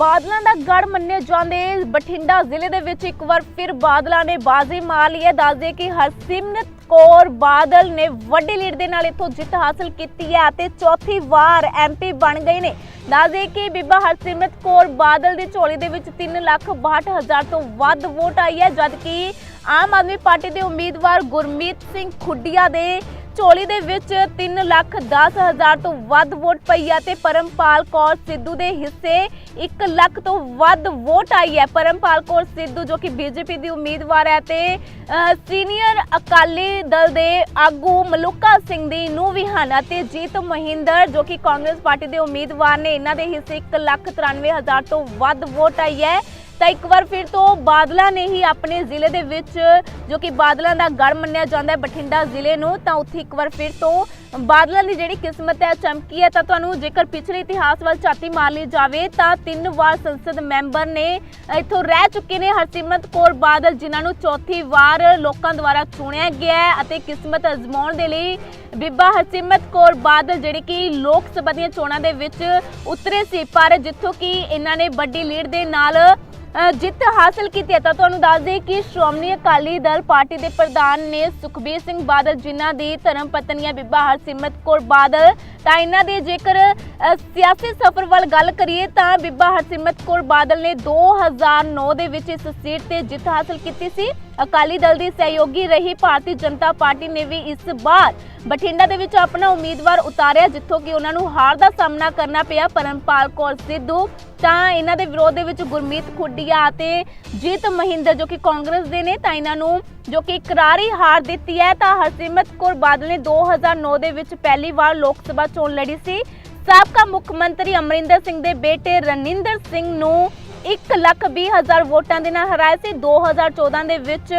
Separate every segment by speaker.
Speaker 1: ਬਾਦਲਾਂ ਦਾ ਗੜ ਮੰਨੇ ਜਾਂਦੇ। ਬਠਿੰਡਾ ਜ਼ਿਲ੍ਹੇ ਦੇ ਵਿੱਚ ਇੱਕ ਵਾਰ ਫਿਰ ਬਾਦਲਾਂ ਨੇ ਬਾਜ਼ੀ ਮਾਰ ਲਈ ਹੈ। ਦੱਸਦੇ ਕਿ ਹਰਸਿਮਰਤ ਕੌਰ ਬਾਦਲ ਨੇ ਵੱਡੀ ਲੀਡ ਦੇ ਨਾਲ ਇੱਥੋਂ ਜਿੱਤ ਹਾਸਲ ਕੀਤੀ ਹੈ ਅਤੇ ਚੌਥੀ ਵਾਰ ਐਮਪੀ ਬਣ ਗਏ ਨੇ। ਦੱਸਦੇ ਕਿ ਬੀਬਾ ਹਰਸਿਮਰਤ ਕੌਰ ਬਾਦਲ ਦੀ ਝੋਲੀ ਦੇ ਵਿੱਚ 3 ਲੱਖ 62 ਹਜ਼ਾਰ ਤੋਂ ਵੱਧ ਵੋਟ ਆਈ ਹੈ, ਜਦਕਿ ਆਮ ਆਦਮੀ ਪਾਰਟੀ ਦੇ ਉਮੀਦਵਾਰ ਗੁਰਮੀਤ ਸਿੰਘ ਖੁੱਡੀਆ ਦੇ ਝੋਲੀ ਦੇ ਵਿੱਚ 3 ਲੱਖ 10 ਹਜ਼ਾਰ ਤੋਂ ਵੱਧ ਵੋਟ ਪਈ ਹੈ ਤੇ ਪਰਮਪਾਲ ਕੌਰ ਸਿੱਧੂ ਦੇ ਹਿੱਸੇ 1 ਲੱਖ ਤੋਂ ਵੱਧ ਵੋਟ ਆਈ ਹੈ। ਪਰਮਪਾਲ ਕੌਰ ਸਿੱਧੂ ਜੋ ਕਿ ਬੀਜੇਪੀ ਦੀ ਉਮੀਦਵਾਰ ਹੈ ਤੇ ਸੀਨੀਅਰ ਅਕਾਲੀ ਦਲ ਦੇ ਆਗੂ ਮਲੂਕਾ ਸਿੰਘ ਦੀ ਨੂੰ ਵੀ ਹਨ ਅਤੇ ਜੀਤ ਮਹਿੰਦਰ ਜੋ ਕਿ ਕਾਂਗਰਸ ਪਾਰਟੀ ਦੇ ਉਮੀਦਵਾਰ ਨੇ, ਇਹਨਾਂ ਦੇ ਹਿੱਸੇ 1 ਲੱਖ 93 ਹਜ਼ਾਰ ਤੋਂ ਵੱਧ ਵੋਟ ਆਈ ਹੈ। ਤਾਂ ਇੱਕ ਵਾਰ ਫਿਰ ਤੋਂ ਬਾਦਲਾਂ ਨੇ ਹੀ ਆਪਣੇ ਜ਼ਿਲ੍ਹੇ ਦੇ ਵਿੱਚ, ਜੋ ਕਿ ਬਾਦਲਾਂ ਦਾ ਗੜ ਮੰਨਿਆ ਜਾਂਦਾ ਹੈ ਬਠਿੰਡਾ ਜ਼ਿਲ੍ਹੇ ਨੂੰ, ਤਾਂ ਉੱਥੇ ਇੱਕ ਵਾਰ ਫਿਰ ਤੋਂ ਬਾਦਲਾਂ ਦੀ ਜਿਹੜੀ ਕਿਸਮਤ ਹੈ, ਚਮਕੀ ਹੈ, ਤਾਂ ਤੁਹਾਨੂੰ ਜੇਕਰ ਪਿਛਲੇ ਇਤਿਹਾਸ ਵੱਲ ਝਾਤੀ ਮਾਰ ਲਈ ਜਾਵੇ, ਤਾਂ ਤਿੰਨ ਵਾਰ ਸੰਸਦ ਮੈਂਬਰ ਨੇ ਇੱਥੋਂ ਰਹਿ ਚੁੱਕੇ ਨੇ ਹਰਸਿਮਰਤ ਕੌਰ ਬਾਦਲ, ਜਿਨ੍ਹਾਂ ਨੂੰ ਚੌਥੀ ਵਾਰ ਲੋਕਾਂ ਦੁਆਰਾ ਚੁਣਿਆ ਗਿਆ ਹੈ ਅਤੇ ਕਿਸਮਤ ਅਜ਼ਮਾਉਣ ਦੇ ਲਈ ਬੀਬਾ ਹਰਸਿਮਰਤ ਕੌਰ ਬਾਦਲ ਜਿਹੜੇ ਕਿ ਲੋਕ ਸਭਾ ਦੀਆਂ ਚੋਣਾਂ ਦੇ ਵਿੱਚ ਉਤਰੇ ਸੀ, ਪਰ ਜਿੱਥੋਂ ਕਿ ਇਹਨਾਂ ਨੇ ਵੱਡੀ ਲੀਡ ਦੇ ਨਾਲ ਜਿੱਤ ਹਾਸਲ ਕੀਤੀ ਹੈ। ਤਾਂ ਤੁਹਾਨੂੰ ਦੱਸ ਦਈਏ ਕਿ ਸ਼੍ਰੋਮਣੀ ਅਕਾਲੀ ਦਲ ਪਾਰਟੀ ਦੇ ਪ੍ਰਧਾਨ ਨੇ ਸੁਖਬੀਰ ਸਿੰਘ ਬਾਦਲ, ਜਿਨ੍ਹਾਂ ਦੀ ਧਰਮ ਪਤਨੀ ਬੀਬਾ ਹਰਸਿਮਰਤ ਕੌਰ ਬਾਦਲ ਤਾਂ ਇਹਨਾਂ ਦੇ ਜੇਕਰ ਸਿਆਸੀ ਸਫ਼ਰ ਵੱਲ ਗੱਲ ਕਰੀਏ ਤਾਂ ਬੀਬਾ ਹਰਸਿਮਰਤ ਕੌਰ ਬਾਦਲ ਨੇ 2009 ਦੇ ਵਿੱਚ ਇਸ ਸੀਟ ਤੇ ਜਿੱਤ ਹਾਸਲ ਕੀਤੀ ਸੀ। ਅਕਾਲੀ ਦਲ ਦੀ ਸਹਿਯੋਗੀ ਰਹੀ ਭਾਰਤੀ ਜਨਤਾ ਪਾਰਟੀ ਨੇ ਵੀ ਇਸ ਵਾਰ ਬਠਿੰਡਾ ਦੇ ਵਿੱਚ ਆਪਣਾ ਉਮੀਦਵਾਰ ਉਤਾਰਿਆ, ਜਿੱਥੋਂ ਕਿ ਉਹਨਾਂ ਨੂੰ ਹਾਰ ਦਾ ਸਾਹਮਣਾ ਕਰਨਾ ਪਿਆ। ਪਰਮਪਾਲ ਕੌਰ ਸਿੱਧੂ ਤਾਂ ਇਹਨਾਂ ਦੇ ਵਿਰੋਧ ਦੇ ਵਿੱਚ ਗੁਰਮੀਤ ਖੁੱਡੀਆ ਅਤੇ ਜੀਤ ਮਹਿੰਦਰ ਜੋ ਕਿ ਕਾਂਗਰਸ ਦੇ ਨੇ, ਤਾਂ ਇਹਨਾਂ ਨੂੰ ਜੋ ਕਿ ਕਰਾਰੀ ਹਾਰ ਦਿੱਤੀ ਹੈ ਤਾਂ ਹਰਸਿਮਰਤ ਕੌਰ ਬਾਦਲ ਨੇ 2009 ਦੇ ਵਿੱਚ ਪਹਿਲੀ ਵਾਰ ਲੋਕ ਸਭਾ ਚੋਣ ਲੜੀ ਸੀ। ਸਾਬਕਾ ਮੁੱਖ ਮੰਤਰੀ ਅਮਰਿੰਦਰ ਸਿੰਘ ਦੇ ਬੇਟੇ ਰਨਿੰਦਰ ਸਿੰਘ ਨੂੰ 1 ਲੱਖ 20 ਹਜ਼ਾਰ ਵੋਟਾਂ ਦੇ ਨਾਲ ਹਰਾਇਆ ਸੀ। 2014 ਦੇ ਵਿੱਚ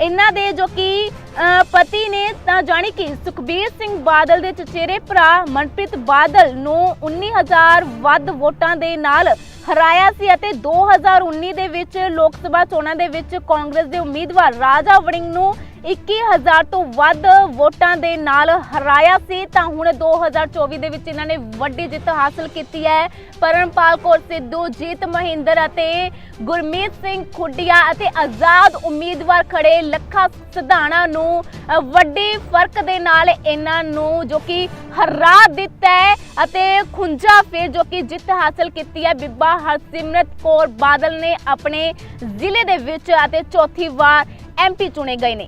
Speaker 1: ਇਹਨਾਂ ਦੇ ਜੋ ਕਿ ਅ, ਪਤੀ ਨੇ ਤਾਂ ਜਾਣੀ ਕਿ ਸੁਖਬੀਰ ਸਿੰਘ ਬਾਦਲ ਦੇ ਚਚੇਰੇ ਭਰਾ ਮਨਪ੍ਰੀਤ ਬਾਦਲ ਨੂੰ 19000 ਵੱਧ ਵੋਟਾਂ ਦੇ ਨਾਲ ਹਰਾਇਆ ਸੀ ਅਤੇ 2019 ਦੇ ਵਿੱਚ ਲੋਕ ਸਭਾ ਚੋਣਾਂ ਦੇ ਵਿੱਚ ਕਾਂਗਰਸ ਦੇ ਉਮੀਦਵਾਰ ਰਾਜਾ ਵੜਿੰਗ ਨੂੰ 21000 ਤੋਂ ਵੱਧ ਵੋਟਾਂ ਦੇ ਨਾਲ ਹਰਾਇਆ ਸੀ, ਤਾਂ ਹੁਣ 2024 ਦੇ ਵਿੱਚ ਇਹਨਾਂ ਨੇ ਵੱਡੀ ਜਿੱਤ ਹਾਸਲ ਕੀਤੀ ਹੈ। ਪਰਮਪਾਲ ਕੌਰ ਸਿੱਧੂ, ਜੀਤ ਮਹਿੰਦਰ ਅਤੇ ਗੁਰਮੀਤ ਸਿੰਘ ਖੁੱਡੀਆ ਅਤੇ ਆਜ਼ਾਦ ਉਮੀਦਵਾਰ ਖੜੇ ਲੱਖਾ ਸਿਧਾਣਾ ਨੂੰ ਵੱਡੇ ਫ਼ਰਕ ਦੇ ਨਾਲ ਇਹਨਾਂ ਨੂੰ ਜੋ ਕਿ ਹਰਾ ਦਿੱਤਾ ਹੈ ਅਤੇ ਖੁੰਝਾ ਫਿਰ ਜੋ ਕਿ ਜਿੱਤ ਹਾਸਲ ਕੀਤੀ ਹੈ। ਬੀਬਾ ਹਰਸਿਮਰਤ ਕੌਰ ਬਾਦਲ ਨੇ ਆਪਣੇ ਜ਼ਿਲ੍ਹੇ ਦੇ ਵਿੱਚ ਅਤੇ ਚੌਥੀ ਵਾਰ ਐਮਪੀ ਚੁਣੇ ਗਏ ਨੇ।